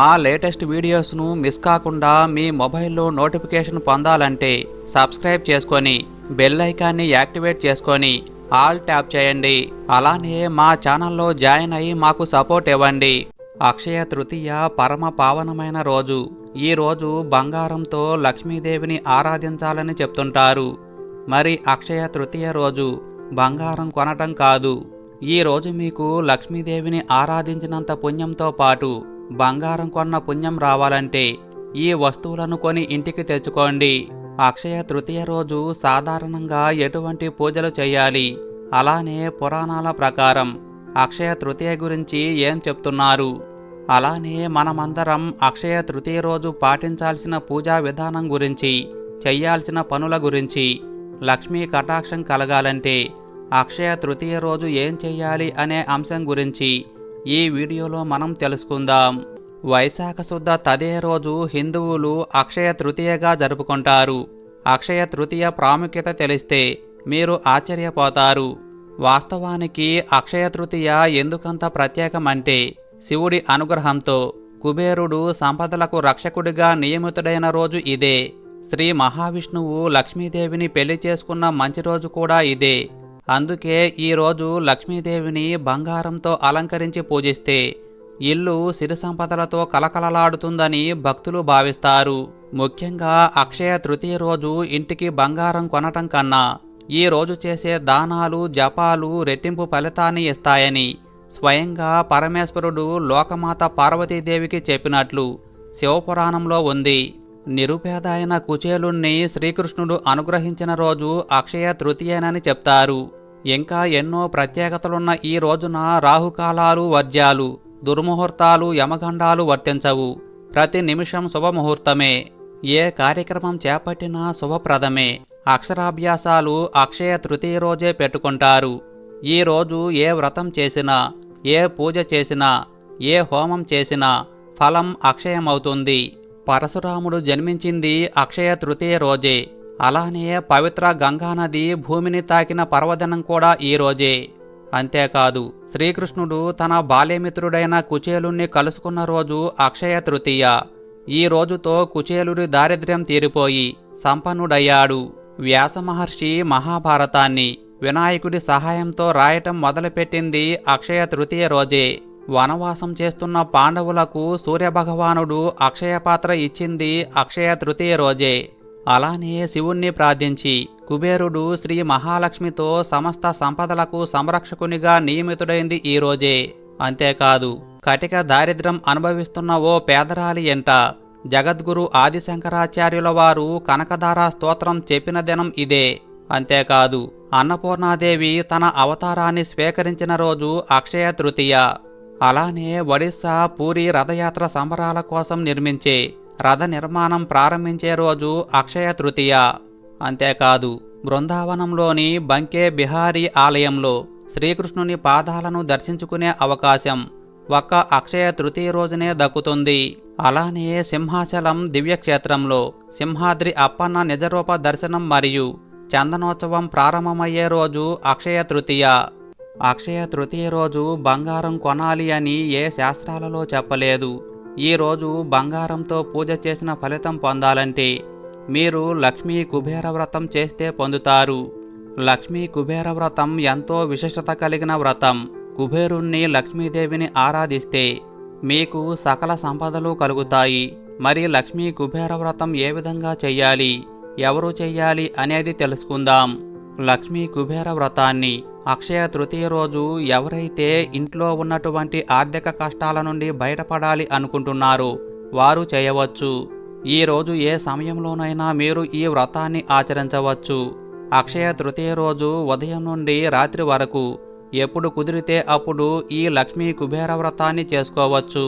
మా latest వీడియోస్ను miss కాకుండా మీ మొబైల్లో నోటిఫికేషన్ పొందాలంటే సబ్స్క్రైబ్ చేసుకొని బెల్ ఐకాన్ని యాక్టివేట్ చేసుకొని ఆల్ ట్యాప్ చేయండి. అలానే మా ఛానల్లో జాయిన్ అయ్యి మాకు సపోర్ట్ ఇవ్వండి. అక్షయ తృతీయ పరమ పావనమైన రోజు. ఈ రోజు బంగారంతో లక్ష్మీదేవిని ఆరాధించాలని చెప్తుంటారు. మరి అక్షయ తృతీయ రోజు బంగారం కొనటం కాదు. ఈ రోజు మీకు లక్ష్మీదేవిని ఆరాధించినంత పుణ్యంతో పాటు బంగారం కొన్న పుణ్యం రావాలంటే ఈ వస్తువులను కొని ఇంటికి తెచ్చుకోండి. అక్షయ తృతీయ రోజు సాధారణంగా ఎటువంటి పూజలు చేయాలి? అలానే పురాణాల ప్రకారం అక్షయ తృతీయ గురించి ఏం చెప్తున్నారు? అలానే మనమందరం అక్షయ తృతీయ రోజు పాటించాల్సిన పూజా విధానం గురించి చెయ్యాల్సిన పనుల గురించి లక్ష్మీ కటాక్షం కలగాలంటే అక్షయ తృతీయ రోజు ఏం చెయ్యాలి అనే అంశం గురించి ఈ వీడియోలో మనం తెలుసుకుందాం. వైశాఖ శుద్ధ తదే రోజు హిందువులు అక్షయ తృతీయగా జరుపుకుంటారు. అక్షయ తృతీయ ప్రాముఖ్యత తెలిస్తే మీరు ఆశ్చర్యపోతారు. వాస్తవానికి అక్షయ తృతీయ ఎందుకంత ప్రత్యేకమంటే శివుడి అనుగ్రహంతో కుబేరుడు సంపదలకు రక్షకుడిగా నియమితుడైన రోజు ఇదే. శ్రీ మహావిష్ణువు లక్ష్మీదేవిని పెళ్ళి చేసుకున్న మంచి రోజు కూడా ఇదే. అందుకే ఈరోజు లక్ష్మీదేవిని బంగారంతో అలంకరించి పూజిస్తే ఇల్లు సిరి సంపదలతో కలకలలాడుతుందని భక్తులు భావిస్తారు. ముఖ్యంగా అక్షయ తృతీయ రోజు ఇంటికి బంగారం కొనటం కన్నా ఈ రోజు చేసే దానాలు జపాలు రెట్టింపు ఫలితాన్ని ఇస్తాయని స్వయంగా పరమేశ్వరుడు లోకమాత పార్వతీదేవికి చెప్పినట్లు శివపురాణంలో ఉంది. నిరుపేద అయిన కుచేలుణ్ణి శ్రీకృష్ణుడు అనుగ్రహించిన రోజు అక్షయ తృతీయనని చెప్తారు. ఇంకా ఎన్నో ప్రత్యేకతలున్న ఈ రోజున రాహుకాలాలు వర్జ్యాలు దుర్ముహూర్తాలు యమగండాలు వర్తించవు. ప్రతి నిమిషం శుభముహూర్తమే. ఏ కార్యక్రమం చేపట్టినా శుభప్రదమే. అక్షరాభ్యాసాలు అక్షయ తృతీయ రోజే పెట్టుకుంటారు. ఈ రోజు ఏ వ్రతం చేసినా ఏ పూజ చేసినా ఏ హోమం చేసినా ఫలం అక్షయమవుతుంది. పరశురాముడు జన్మించింది అక్షయ తృతీయ రోజే. అలానే పవిత్ర గంగానది భూమిని తాకిన పర్వదినం కూడా ఈ రోజే. అంతేకాదు శ్రీకృష్ణుడు తన బాల్యమిత్రుడైన కుచేలుణ్ణి కలుసుకున్న రోజు అక్షయ తృతీయ. ఈ రోజుతో కుచేలుడి దారిద్ర్యం తీరిపోయి సంపన్నుడయ్యాడు. వ్యాస మహర్షి మహాభారతాన్ని వినాయకుడి సహాయంతో రాయటం మొదలుపెట్టింది అక్షయ తృతీయ రోజే. వనవాసం చేస్తున్న పాండవులకు సూర్యభగవానుడు అక్షయ పాత్ర ఇచ్చింది అక్షయ తృతీయ రోజే. అలానే శివుణ్ణి ప్రార్థించి కుబేరుడు శ్రీ మహాలక్ష్మితో సమస్త సంపదలకు సంరక్షకునిగా నియమితుడైంది ఈ రోజే. అంతేకాదు కటిక దారిద్ర్యం అనుభవిస్తున్న ఓ పేదరాలి ఎంట జగద్గురు ఆదిశంకరాచార్యుల వారు కనకధార స్తోత్రం చెప్పిన దినం ఇదే. అంతేకాదు అన్నపూర్ణాదేవి తన అవతారాన్ని స్వీకరించిన రోజు అక్షయ తృతీయ. అలానే ఒడిస్సా పూరి రథయాత్ర సంబరాల కోసం నిర్మించే రథ నిర్మాణం ప్రారంభించే రోజు అక్షయ తృతీయ. అంతేకాదు బృందావనంలోని బంకే బిహారీ ఆలయంలో శ్రీకృష్ణుని పాదాలను దర్శించుకునే అవకాశం ఒక్క అక్షయ తృతీయ రోజునే దక్కుతుంది. అలానే సింహాచలం దివ్యక్షేత్రంలో సింహాద్రి అప్పన్న నిజరూప దర్శనం మరియు చందనోత్సవం ప్రారంభమయ్యే రోజు అక్షయ తృతీయ. అక్షయ తృతీయ రోజు బంగారం కొనాలి అని ఏ శాస్త్రాలలో చెప్పలేదు. ఈరోజు బంగారంతో పూజ చేసిన ఫలితం పొందాలంటే మీరు లక్ష్మీ కుబేర వ్రతం చేస్తే పొందుతారు. లక్ష్మీ కుబేర వ్రతం ఎంతో విశిష్టత కలిగిన వ్రతం. కుబేరుణ్ణి లక్ష్మీదేవిని ఆరాధిస్తే మీకు సకల సంపదలు కలుగుతాయి. మరి లక్ష్మీ కుబేర వ్రతం ఏ విధంగా చెయ్యాలి ఎవరు చెయ్యాలి అనేది తెలుసుకుందాం. లక్ష్మీ కుబేర వ్రతాన్ని అక్షయ తృతీయ రోజు ఎవరైతే ఇంట్లో ఉన్నటువంటి ఆర్థిక కష్టాల నుండి బయటపడాలి అనుకుంటున్నారో వారు చేయవచ్చు. ఈ రోజు ఏ సమయంలోనైనా మీరు ఈ వ్రతాన్ని ఆచరించవచ్చు. అక్షయ తృతీయ రోజు ఉదయం నుండి రాత్రి వరకు ఎప్పుడు కుదిరితే అప్పుడు ఈ లక్ష్మీ కుబేర వ్రతాన్ని చేసుకోవచ్చు.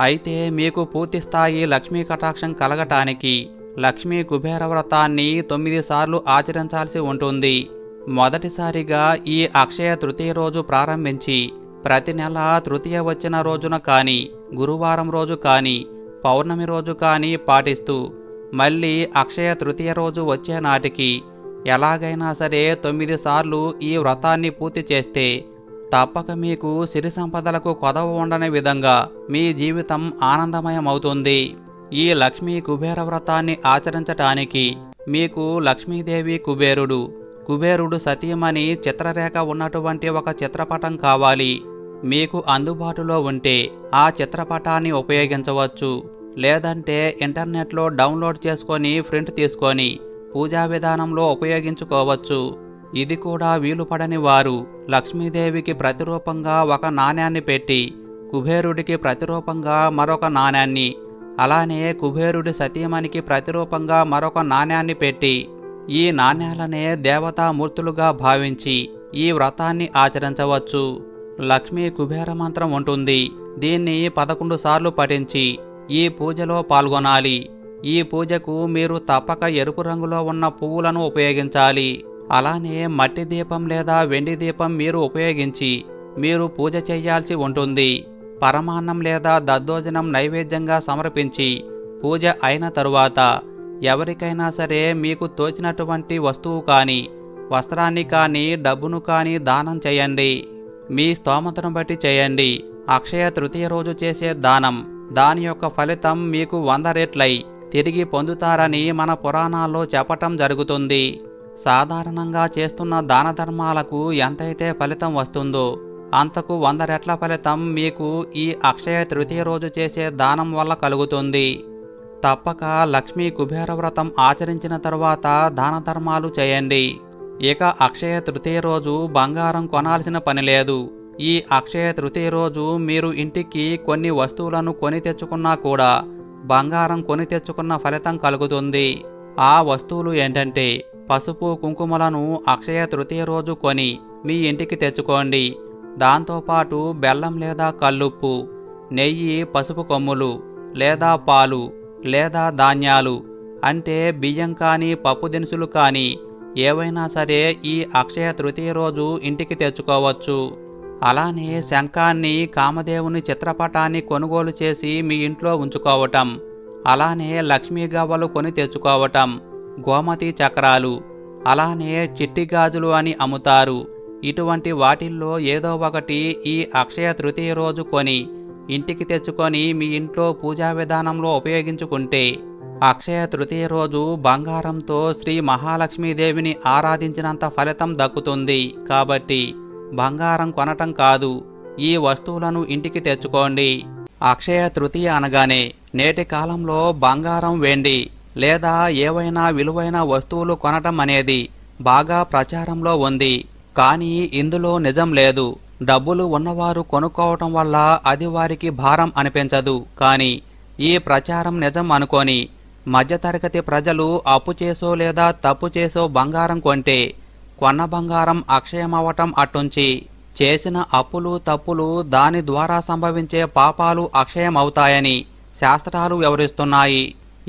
అయితే మీకు పూర్తి స్థాయి లక్ష్మీ కటాక్షం కలగటానికి లక్ష్మీ కుబేర వ్రతాన్ని తొమ్మిది సార్లు ఆచరించాల్సి ఉంటుంది. మొదటిసారిగా ఈ అక్షయ తృతీయ రోజు ప్రారంభించి ప్రతి నెల తృతీయ వచ్చిన రోజున కానీ గురువారం రోజు కానీ పౌర్ణమి రోజు కానీ పాటిస్తూ మళ్ళీ అక్షయ తృతీయ రోజు వచ్చే నాటికి ఎలాగైనా సరే తొమ్మిది సార్లు ఈ వ్రతాన్ని పూర్తి చేస్తే తప్పక మీకు సిరి సంపదలకు కొదవ ఉండని విధంగా మీ జీవితం ఆనందమయమవుతుంది. ఈ లక్ష్మీ కుబేర వ్రతాన్ని ఆచరించటానికి మీకు లక్ష్మీదేవి కుబేరుడు కుబేరుడు సతీమణి చిత్రరేఖ ఉన్నటువంటి ఒక చిత్రపటం కావాలి. మీకు అందుబాటులో ఉంటే ఆ చిత్రపటాన్ని ఉపయోగించవచ్చు. లేదంటే ఇంటర్నెట్లో డౌన్లోడ్ చేసుకొని ప్రింట్ తీసుకొని పూజా విధానంలో ఉపయోగించుకోవచ్చు. ఇది కూడా వీలు పడని వారు లక్ష్మీదేవికి ప్రతిరూపంగా ఒక నాణ్యాన్ని పెట్టి కుబేరుడికి ప్రతిరూపంగా మరొక నాణ్యాన్ని అలానే కుబేరుడి సతీమణికి ప్రతిరూపంగా మరొక నాణ్యాన్ని పెట్టి ఈ నాణ్యాలనే దేవతామూర్తులుగా భావించి ఈ వ్రతాన్ని ఆచరించవచ్చు. లక్ష్మీ కుబేర మంత్రం ఉంటుంది. దీన్ని పదకొండు సార్లు పఠించి ఈ పూజలో పాల్గొనాలి. ఈ పూజకు మీరు తప్పక ఎరుపు రంగులో ఉన్న పువ్వులను ఉపయోగించాలి. అలానే మట్టి దీపం లేదా వెండి దీపం మీరు ఉపయోగించి మీరు పూజ చేయాల్సి ఉంటుంది. పరమాన్నం లేదా దద్దోజనం నైవేద్యంగా సమర్పించి పూజ అయిన తరువాత ఎవరికైనా సరే మీకు తోచినటువంటి వస్తువు కానీ వస్త్రాన్ని కానీ డబ్బును కానీ దానం చేయండి. మీ స్తోమతను బట్టి చేయండి. అక్షయ తృతీయ రోజు చేసే దానం. దాని యొక్క ఫలితం మీకు వంద రెట్లై తిరిగి పొందుతారని మన పురాణాల్లో చెప్పటం జరుగుతుంది. సాధారణంగా చేస్తున్న దాన ధర్మాలకు ఎంతైతే ఫలితం వస్తుందో అంతకు వంద రెట్ల ఫలితం మీకు ఈ అక్షయ తృతీయ రోజు చేసే దానం వల్ల కలుగుతుంది. తప్పక లక్ష్మీ కుబేర వ్రతం ఆచరించిన తర్వాత దాన ధర్మాలు చేయండి. ఇక అక్షయ తృతీయ రోజు బంగారం కొనాల్సిన పని లేదు. ఈ అక్షయ తృతీయ రోజు మీరు ఇంటికి కొన్ని వస్తువులను కొని తెచ్చుకున్నా కూడా బంగారం కొని తెచ్చుకున్న ఫలితం కలుగుతుంది. ఆ వస్తువులు ఏంటంటే పసుపు కుంకుమలను అక్షయ తృతీయ రోజు కొని మీ ఇంటికి తెచ్చుకోండి. దాంతోపాటు బెల్లం లేదా కల్లుప్పు నెయ్యి పసుపు కొమ్ములు లేదా పాలు లేదా ధాన్యాలు అంటే బియ్యం కానీ పప్పు దినుసులు కానీ ఏవైనా సరే ఈ అక్షయ తృతీయ రోజు ఇంటికి తెచ్చుకోవచ్చు. అలానే శంఖాన్ని కామదేవుని చిత్రపటాన్ని కొనుగోలు చేసి మీ ఇంట్లో ఉంచుకోవటం. అలానే లక్ష్మీ గవ్వలు కొని తెచ్చుకోవటం. గోమతి చక్రాలు. అలానే చిట్టి గాజులు అని అమ్ముతారు. ఇటువంటి వాటిల్లో ఏదో ఒకటి ఈ అక్షయ తృతీయ రోజు కొని ఇంటికి తెచ్చుకొని మీ ఇంట్లో పూజా విధానంలో ఉపయోగించుకుంటే అక్షయ తృతీయ రోజు బంగారంతో శ్రీ మహాలక్ష్మీదేవిని ఆరాధించినంత ఫలితం దక్కుతుంది. కాబట్టి బంగారం కొనటం కాదు ఈ వస్తువులను ఇంటికి తెచ్చుకోండి. అక్షయ తృతీయ అనగానే నేటి కాలంలో బంగారం వెండి లేదా ఏవైనా విలువైన వస్తువులు కొనటం అనేది బాగా ప్రచారంలో ఉంది. కానీ ఇందులో నిజం లేదు. డబ్బులు ఉన్నవారు కొనుక్కోవటం వల్ల అది వారికి భారం అనిపించదు. కానీ ఈ ప్రచారం నిజం అనుకొని మధ్యతరగతి ప్రజలు అప్పు చేసో లేదా తప్పు చేసో బంగారం కొంటే కొన్న బంగారం అక్షయమవటం అట్టుంచి చేసిన అప్పులు తప్పులు దాని ద్వారా సంభవించే పాపాలు అక్షయమవుతాయని శాస్త్రాలు వివరిస్తున్నాయి.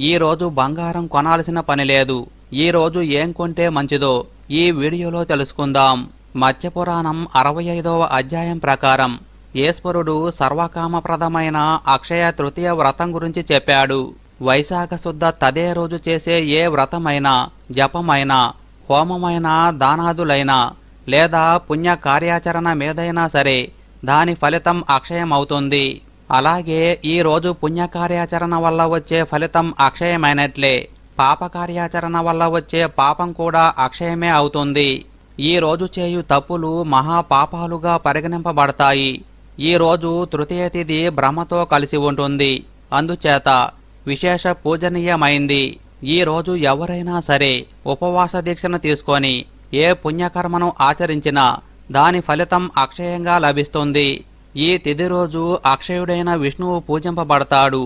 ఈ రోజు బంగారం కొనాల్సిన పని లేదు. ఈ రోజు ఏం కొంటే మంచిదో ఈ వీడియోలో తెలుసుకుందాం. మత్స్యపురాణం అరవై ఐదవ అధ్యాయం ప్రకారం ఈశ్వరుడు సర్వకామప్రదమైన అక్షయ తృతీయ వ్రతం గురించి చెప్పాడు. వైశాఖ శుద్ధ తదే రోజు చేసే ఏ వ్రతమైనా జపమైనా హోమమైనా దానాదులైనా లేదా పుణ్య కార్యాచరణ మీదైనా సరే దాని ఫలితం అక్షయమవుతుంది. అలాగే ఈ రోజు పుణ్యకార్యాచరణ వల్ల వచ్చే ఫలితం అక్షయమైనట్లే. పాప కార్యాచరణ వల్ల వచ్చే పాపం కూడా అక్షయమే అవుతుంది. ఈ రోజు చేయు తప్పులు మహాపాపాలుగా పరిగణింపబడతాయి. ఈ రోజు తృతీయ తిథి బ్రహ్మతో కలిసి ఉంటుంది అందుచేత విశేష పూజనీయమైంది. ఈ రోజు ఎవరైనా సరే ఉపవాస దీక్షను తీసుకొని ఏ పుణ్యకర్మను ఆచరించినా దాని ఫలితం అక్షయంగా లభిస్తుంది. ఈ తిథి రోజు అక్షయుడైన విష్ణువు పూజింపబడతాడు.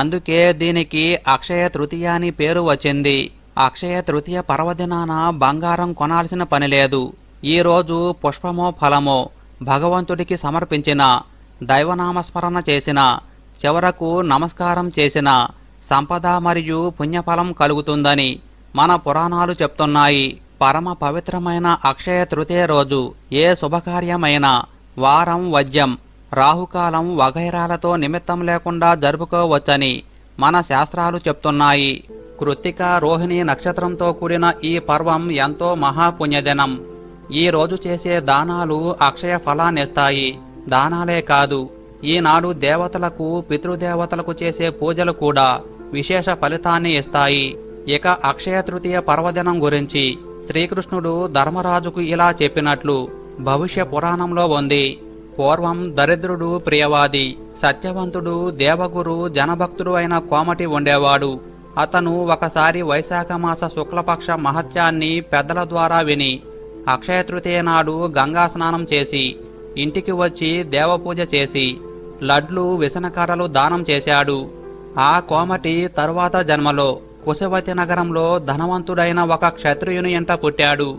అందుకే దీనికి అక్షయ తృతీయ అని పేరు వచ్చింది. అక్షయ తృతీయ పర్వదినాన బంగారం కొనాల్సిన పని లేదు. ఈ రోజు పుష్పమో ఫలమో భగవంతుడికి సమర్పించిన దైవనామస్మరణ చేసిన చివరకు నమస్కారం చేసిన సంపద మరియు పుణ్యఫలం కలుగుతుందని మన పురాణాలు చెప్తున్నాయి. పరమ పవిత్రమైన అక్షయ తృతీయ రోజు ఏ శుభకార్యమైనా వారం వద్యం రాహుకాలం వగైరాలతో నిమిత్తం లేకుండా జరుపుకోవచ్చని మన శాస్త్రాలు చెప్తున్నాయి. కృత్తిక రోహిణి నక్షత్రంతో కూడిన ఈ పర్వం ఎంతో మహాపుణ్యదినం. ఈ రోజు చేసే దానాలు అక్షయ ఫలాన్నిస్తాయి. దానాలే కాదు ఈనాడు దేవతలకు పితృదేవతలకు చేసే పూజలు కూడా విశేష ఫలితాన్ని ఇస్తాయి. ఇక అక్షయ తృతీయ పర్వదినం గురించి శ్రీకృష్ణుడు ధర్మరాజుకు ఇలా చెప్పినట్లు భవిష్య పురాణంలో ఉంది. పూర్వం దరిద్రుడు ప్రియవాది సత్యవంతుడు దేవగురు జనభక్తుడు అయిన కోమటి ఉండేవాడు. అతను ఒకసారి వైశాఖ మాస శుక్లపక్ష మహత్యాన్ని పెద్దల ద్వారా విని అక్షయ తృతీయ నాడు గంగా స్నానం చేసి ఇంటికి వచ్చి దేవపూజ చేసి లడ్లు విసనకర్రలు దానం చేశాడు. ఆ కోమటి తరువాత జన్మలో కుశవతి నగరంలో ధనవంతుడైన ఒక క్షత్రియుని ఎంట పుట్టాడు.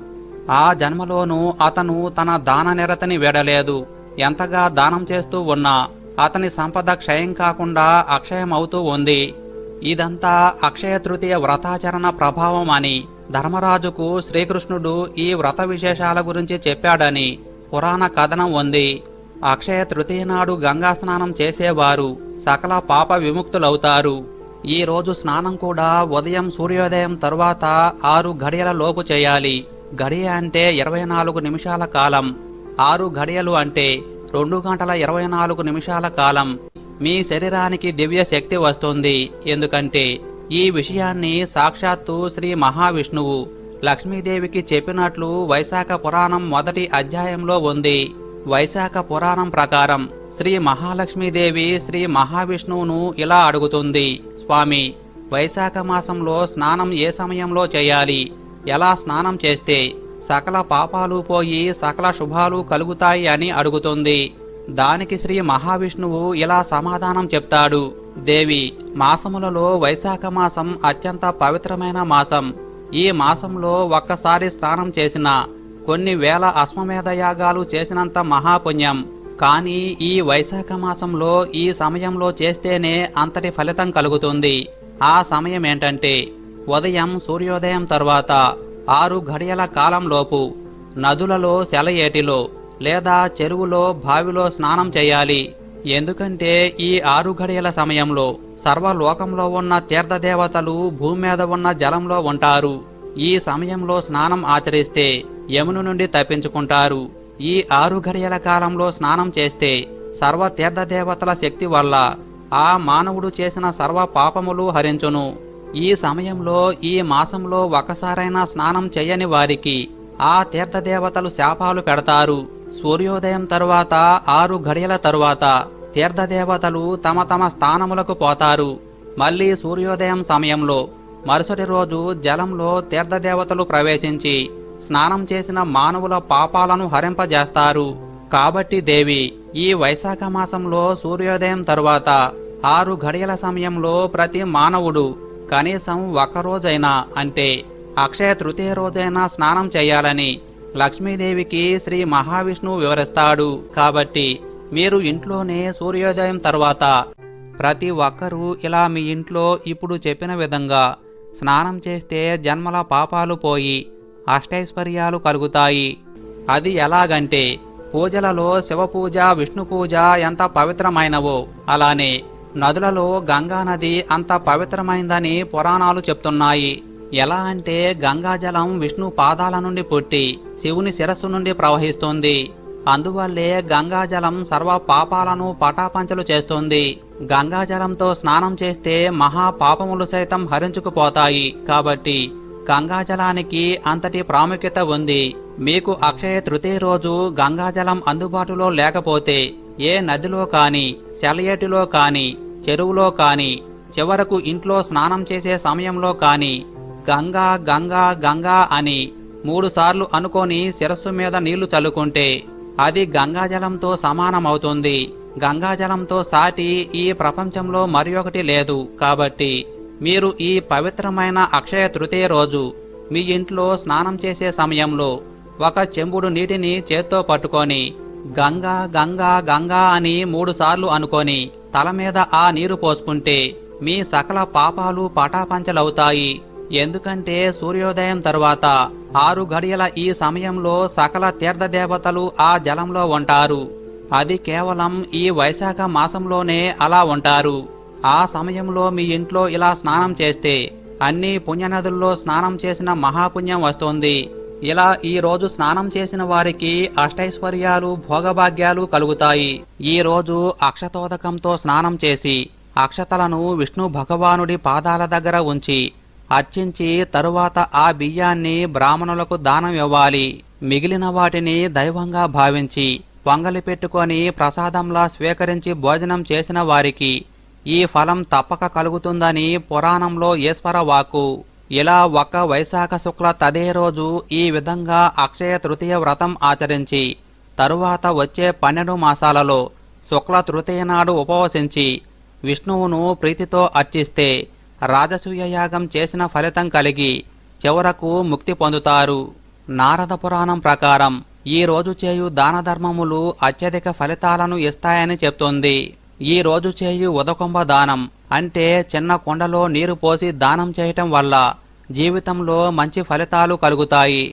ఆ జన్మలోనూ అతను తన దాన నిరతని వేడలేదు. ఎంతగా దానం చేస్తూ ఉన్నా అతని సంపద క్షయం కాకుండా అక్షయమవుతూ ఉంది. ఇదంతా అక్షయ తృతీయ వ్రతాచరణ ప్రభావం అని ధర్మరాజుకు శ్రీకృష్ణుడు ఈ వ్రత విశేషాల గురించి చెప్పాడని పురాణ కథనం ఉంది. అక్షయ తృతీయ నాడు గంగా స్నానం చేసేవారు సకల పాప విముక్తులవుతారు. ఈ రోజు స్నానం కూడా ఉదయం సూర్యోదయం తరువాత ఆరు ఘడియల లోపు చేయాలి. గడియ అంటే ఇరవై నాలుగు నిమిషాల కాలం. ఆరు ఘడియలు అంటే రెండు గంటల ఇరవై నాలుగు నిమిషాల కాలం. మీ శరీరానికి దివ్య శక్తి వస్తుంది. ఎందుకంటే ఈ విషయాన్ని సాక్షాత్తు శ్రీ మహావిష్ణువు లక్ష్మీదేవికి చెప్పినట్లు వైశాఖ పురాణం మొదటి అధ్యాయంలో ఉంది. వైశాఖ పురాణం ప్రకారం శ్రీ మహాలక్ష్మీదేవి శ్రీ మహావిష్ణువును ఇలా అడుగుతుంది. స్వామి వైశాఖ మాసంలో స్నానం ఏ సమయంలో చేయాలి? ఎలా స్నానం చేస్తే సకల పాపాలు పోయి సకల శుభాలు కలుగుతాయి అని అడుగుతుంది. దానికి శ్రీ మహావిష్ణువు ఇలా సమాధానం చెప్తాడు. దేవి మాసములలో వైశాఖ మాసం అత్యంత పవిత్రమైన మాసం. ఈ మాసంలో ఒక్కసారి స్నానం చేసిన కొన్ని వేల అశ్వమేధ యాగాలు చేసినంత మహాపుణ్యం. కానీ ఈ వైశాఖ మాసంలో ఈ సమయంలో చేస్తేనే అంతటి ఫలితం కలుగుతుంది. ఆ సమయం ఏంటంటే ఉదయం సూర్యోదయం తర్వాత ఆరు గడియల కాలంలోపు నదులలో సెలయేటిలో లేదా చెరువులో బావిలో స్నానం చేయాలి. ఎందుకంటే ఈ ఆరు గడియల సమయంలో సర్వలోకంలో ఉన్న తీర్థదేవతలు భూమి మీద ఉన్న జలంలో ఉంటారు. ఈ సమయంలో స్నానం ఆచరిస్తే యమును నుండి తప్పించుకుంటారు. ఈ ఆరు గడియల కాలంలో స్నానం చేస్తే సర్వ తీర్థదేవతల శక్తి వల్ల ఆ మానవుడు చేసిన సర్వ పాపములు హరించును. ఈ సమయంలో ఈ మాసంలో ఒకసారైనా స్నానం చేయని వారికి ఆ తీర్థదేవతలు శాపాలు పెడతారు. సూర్యోదయం తరువాత ఆరు గడియల తరువాత తీర్థదేవతలు తమ తమ స్థానములకు పోతారు. మళ్ళీ సూర్యోదయం సమయంలో మరుసటి రోజు జలంలో తీర్థదేవతలు ప్రవేశించి స్నానం చేసిన మానవుల పాపాలను హరింపజేస్తారు. కాబట్టి దేవి ఈ వైశాఖ మాసంలో సూర్యోదయం తరువాత ఆరు గడియల సమయంలో ప్రతి మానవుడు కనీసం ఒక్కరోజైనా అంటే అక్షయ తృతీయ రోజైనా స్నానం చేయాలని లక్ష్మీదేవికి శ్రీ మహావిష్ణువు వివరిస్తాడు. కాబట్టి మీరు ఇంట్లోనే సూర్యోదయం తర్వాత ప్రతి ఒక్కరూ ఇలా మీ ఇంట్లో ఇప్పుడు చెప్పిన విధంగా స్నానం చేస్తే జన్మల పాపాలు పోయి అష్టైశ్వర్యాలు కలుగుతాయి. అది ఎలాగంటే పూజలలో శివపూజ విష్ణు పూజ ఎంత పవిత్రమైనవో అలానే నదులలో గంగా నది అంత పవిత్రమైందని పురాణాలు చెప్తున్నాయి. ఎలా అంటే గంగాజలం విష్ణు పాదాల నుండి పుట్టి శివుని శిరస్సు నుండి ప్రవహిస్తుంది. అందువల్లే గంగాజలం సర్వ పాపాలను పటాపంచలు చేస్తుంది. గంగాజలంతో స్నానం చేస్తే మహా పాపములు సైతం హరించుకుపోతాయి. కాబట్టి గంగాజలానికి అంతటి ప్రాముఖ్యత ఉంది. మీకు అక్షయ తృతీయ రోజు గంగాజలం అందుబాటులో లేకపోతే ఏ నదిలో కాని సెలయేటిలో కాని చెరువులో కాని చివరకు ఇంట్లో స్నానం చేసే సమయంలో కాని గంగా గంగా గంగా అని మూడు సార్లు అనుకొని శిరస్సు మీద నీళ్ళు చల్లుకుంటే అది గంగాజలంతో సమానమవుతుంది. గంగాజలంతో సాటి ఈ ప్రపంచంలో మరి ఒకటి లేదు. కాబట్టి మీరు ఈ పవిత్రమైన అక్షయ తృతీయ రోజు మీ ఇంట్లో స్నానం చేసే సమయంలో ఒక చెంబుడు నీటిని చేత్తో పట్టుకొని గంగా గంగా గంగా అని మూడుసార్లు అనుకొని తల మీద ఆ నీరు పోసుకుంటే మీ సకల పాపాలు పటాపంచలవుతాయి. ఎందుకంటే సూర్యోదయం తరువాత ఆరు గడియల ఈ సమయంలో సకల తీర్థదేవతలు ఆ జలంలో ఉంటారు. అది కేవలం ఈ వైశాఖ మాసంలోనే అలా ఉంటారు. ఆ సమయంలో మీ ఇంట్లో ఇలా స్నానం చేస్తే అన్ని పుణ్యనదుల్లో స్నానం చేసిన మహాపుణ్యం వస్తుంది. ఇలా ఈ రోజు స్నానం చేసిన వారికి అష్టైశ్వర్యాలు భోగభాగ్యాలు కలుగుతాయి. ఈ రోజు అక్షతోదకంతో స్నానం చేసి అక్షతలను విష్ణు భగవానుడి పాదాల దగ్గర ఉంచి అర్చించి తరువాత ఆ బియ్యాన్ని బ్రాహ్మణులకు దానం ఇవ్వాలి. మిగిలిన వాటిని దైవంగా భావించి పొంగలి పెట్టుకొని ప్రసాదంలా స్వీకరించి భోజనం చేసిన వారికి ఈ ఫలం తప్పక కలుగుతుందని పురాణంలో ఈశ్వర వాక్కు. ఇలా ఒక వైశాఖ శుక్ల తదే రోజు ఈ విధంగా అక్షయ తృతీయ వ్రతం ఆచరించి తరువాత వచ్చే పన్నెండు మాసాలలో శుక్ల తృతీయ నాడు ఉపవసించి విష్ణువును ప్రీతితో అర్చిస్తే రాజసూయ యాగం చేసిన ఫలితం కలిగి చివరకు ముక్తి పొందుతారు. నారద పురాణం ప్రకారం ఈ రోజు చేయు దాన ధర్మములు అత్యధిక ఫలితాలను ఇస్తాయని చెప్తుంది. ఈ రోజు చేయు ఉదకుంభ దానం అంటే చిన్న కొండలో నీరు పోసి దానం చేయటం వల్ల జీవితంలో మంచి ఫలితాలు కలుగుతాయి.